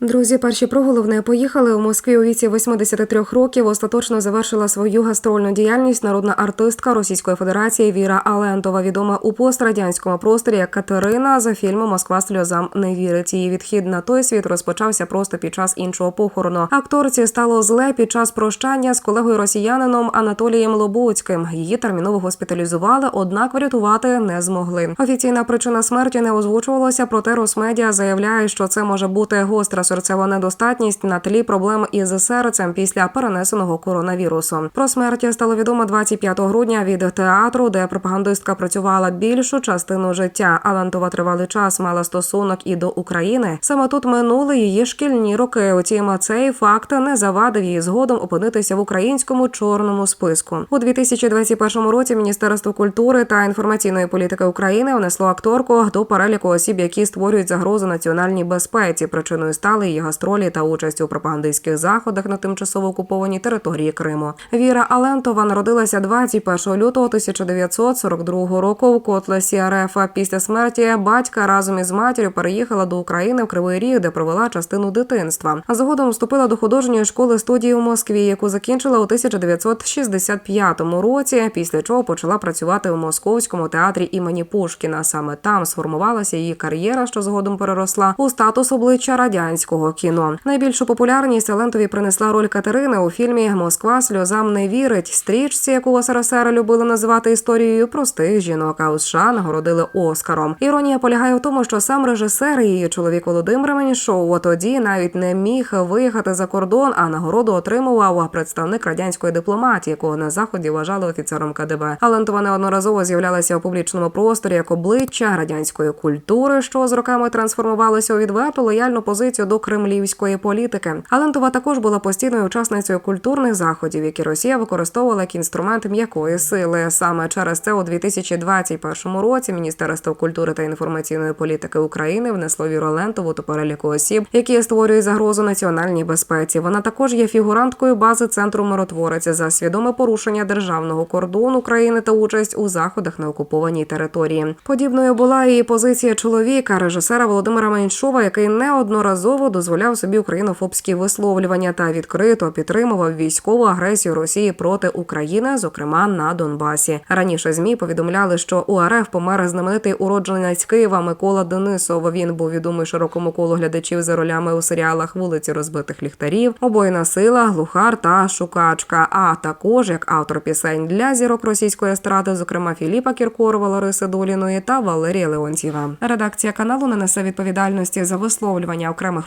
Друзі, перші про головне поїхали у Москві у віці 83 років. Остаточно завершила свою гастрольну діяльність народна артистка Російської Федерації Віра Алентова, відома у пострадянському просторі як Катерина за фільмом Москва сльозам не вірить. Її відхід на той світ розпочався просто під час іншого похорону. Акторці стало зле під час прощання з колегою росіянином Анатолієм Лобоцьким. Її терміново госпіталізували, однак врятувати не змогли. Офіційна причина смерті не озвучувалася, проте Росмедіа заявляє, що це може бути гостра серцева недостатність на тлі проблем із серцем після перенесеного коронавірусу. Про смерть стало відомо 25 грудня від театру, де пропагандистка працювала більшу частину життя. Алантова тривалий час мала стосунок і до України. Саме тут минули її шкільні роки. Утім, цей факт не завадив їй згодом опинитися в українському чорному списку. У 2021 році Міністерство культури та інформаційної політики України внесло акторку до переліку осіб, які створюють загрозу національній безпеці. Причиною стали її гастролі та участь у пропагандистських заходах на тимчасово окупованій території Криму. Віра Алентова народилася 21 лютого 1942 року в Котлесі РФ. Після смерті батька разом із матір'ю переїхала до України в Кривий Ріг, де провела частину дитинства. Згодом вступила до художньої школи студії у Москві, яку закінчила у 1965 році. Після чого почала працювати у московському театрі імені Пушкіна. Саме там сформувалася її кар'єра, що згодом переросла у статус обличчя радянського кіно. Найбільшу популярність Алентові принесла роль Катерини у фільмі Москва сльозам не вірить. Стрічці, яку СРСР любили називати історією простих жінок, а у США нагородили Оскаром. Іронія полягає в тому, що сам режисер її чоловік Володимир Менішов тоді навіть не міг виїхати за кордон, а нагороду отримував представник радянської дипломатії, якого на заході вважали офіцером КДБ. Алентова неодноразово з'являлася у публічному просторі як обличчя радянської культури, що з роками трансформувалося у відверту лояльну позицію до кремлівської політики. Алентова також була постійною учасницею культурних заходів, які Росія використовувала як інструмент м'якої сили. Саме через це у 2021 році Міністерство культури та інформаційної політики України внесло Віру Алентову до переліку осіб, які створюють загрозу національній безпеці. Вона також є фігуранткою бази центру миротворець за свідоме порушення державного кордону України та участь у заходах на окупованій території. Подібною була і позиція чоловіка, режисера Володимира Меншова, який неодноразово дозволяв собі українофобські висловлювання та відкрито підтримував військову агресію Росії проти України, зокрема на Донбасі. Раніше змі повідомляли, що у РФ помер знаменитий уродженець Києва Микола Денисов. Він був відомий широкому колу глядачів за ролями у серіалах Вулиці розбитих ліхтарів, Обойна сила, Глухар та Шукачка. А також як автор пісень для зірок російської естради, зокрема Філіпа Кіркорова, Лариси Доліної та Валерія Леонтьєва. Редакція каналу не несе відповідальності за висловлювання окремих